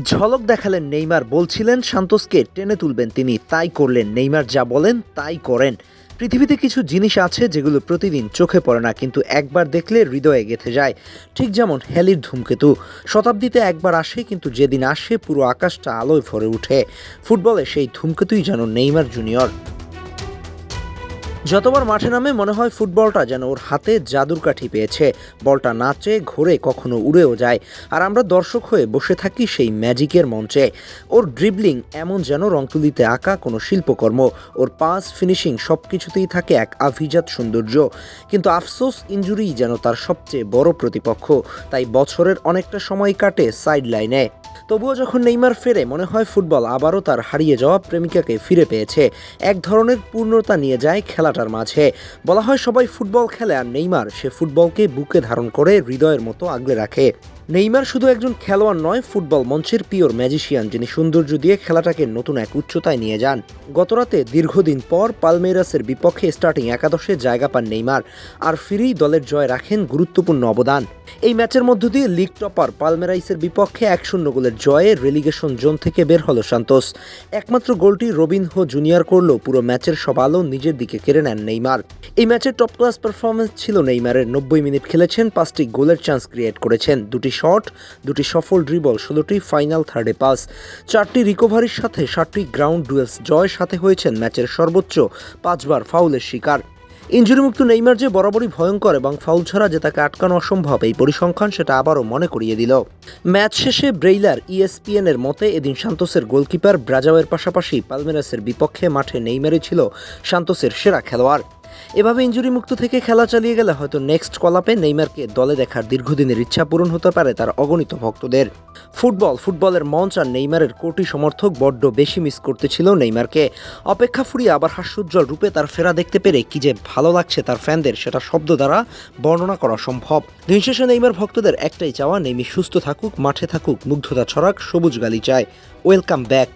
ঝলক দেখালেন নেইমার। বলছিলেন, সান্তোসকে টেনে তুলবেন তিনি। তাই করলেন নেইমার। যা বলেন, তাই করেন। পৃথিবীতে কিছু জিনিস আছে যেগুলো প্রতিদিন চোখে পড়ে না, কিন্তু একবার দেখলে হৃদয়ে গেথে যায়। ঠিক যেমন হ্যালির ধূমকেতু। শতাব্দীতে একবার আসে, কিন্তু যেদিন আসে পুরো আকাশটা আলোয় ভরে উঠে। ফুটবলে সেই ধূমকেতুই যেন নেইমার জুনিয়র। যতবার মাঠে নামে মনে হয় ফুটবলটা যেন ওর হাতে জাদুর কাঠি পেয়েছে। বলটা নাচে ঘোরে কখনো উড়েও যায়। আর আমরা দর্শক হয়ে বসে থাকি সেই ম্যাজিকের মঞ্চে। ওর ড্রিবলিং এমন যেন রংতুলিতে আঁকা কোনো শিল্পকর্ম। ওর পাস ফিনিশিং সব কিছুতেই থাকে এক আভিজাত সৌন্দর্য। কিন্তু আফসোস ইঞ্জুরি যেন তার সবচেয়ে বড় প্রতিপক্ষ। তাই বছরের অনেকটা সময় কাটে সাইড লাইনে তবুও যখন নেইমার ফেরে, মনে হয় ফুটবল আবারও তার হারিয়ে যাওয়া প্রেমিকাকে ফিরে পেয়েছে। এক ধরনের পূর্ণতা নিয়ে যায় খেলাটার মাঝে। বলা হয় সবাই ফুটবল খেলে আর নেইমার সে ফুটবলকে বুকে ধারণ করে হৃদয়ের মতো আগলে রাখে। নেইমার শুধু একজন খেলোয়াড় নয়, ফুটবল মঞ্চের পিওর ম্যাজিশিয়ান, যিনি সৌন্দর্য দিয়ে খেলাটাকে নতুন এক উচ্চতায় নিয়ে যান। গতরাতে দীর্ঘদিন পর পালমেরাসের বিপক্ষে স্টার্টিং একাদশে জায়গা পান নেইমার, আর ফিরেই দলের জয় রাখেন গুরুত্বপূর্ণ অবদান। এই ম্যাচের মধ্য দিয়ে লিগ টপার পালমেরাইসের বিপক্ষে এক শূন্য গোলের জয়ে রেলিগেশন জোন থেকে বের হলো সান্তোস। একমাত্র গোলটি রবিনহো জুনিয়র করলেও পুরো ম্যাচের সব আলো নিজের দিকে কেড়ে নেন নেইমার। এই ম্যাচের টপ ক্লাস পারফরমেন্স ছিল নেইমারের। নব্বই মিনিট খেলেছেন, পাঁচটি গোলের চান্স ক্রিয়েট করেছেন। দুটি শট, দুটি সফল ড্রিবল ষোলোটি ফাইনাল থার্ডে পাস চারটি রিকভারির সাথে ষাটটি গ্রাউন্ড ডুয়েলস জয় সাথে হয়েছেন ম্যাচের সর্বোচ্চ পাঁচবার ফাউলের শিকার। ইঞ্জুরিমুক্ত নেইমার যে বরাবরই ভয়ঙ্কর এবং ফাউল ছাড়া যে তাকে আটকানো অসম্ভব, এই পরিসংখ্যান সেটা আবারও মনে করিয়ে দিল। ম্যাচ শেষে ব্রেইলার E ইএসপিএন এর মতে এদিন সান্তোসের গোলকিপার ব্রাজাওয়ের পাশাপাশি পালমেরাসের বিপক্ষে মাঠে নেইমারই ছিল সান্তোসের সেরা খেলোয়াড়। এভাবে ইঞ্জুরি মুক্ত থেকে খেলা চালিয়ে গেলে হয়তো নেক্সট কলাপে নেইমারকে দলে দেখার দীর্ঘদিনের ইচ্ছা পূরণ হতে পারে তার অগণিত ভক্তদের। ফুটবল, ফুটবলের মঞ্চ আর নেইমারের কোটি সমর্থক বড্ড বেশি মিস করতেছিল নেইমারকে। অপেক্ষা ফুরিয়ে আবার হাস্যোজ্জ্বল রূপে তার ফেরা দেখতে পেরে কি যে ভালো লাগছে তার ফ্যানদের সেটা শব্দ দ্বারা বর্ণনা করা সম্ভব। দিন শেষে নেইমার ভক্তদের একটাই চাওয়া, নেইমি সুস্থ থাকুক, মাঠে থাকুক, মুগ্ধতা ছড়াক, সবুজ গালি চায়। Welcome back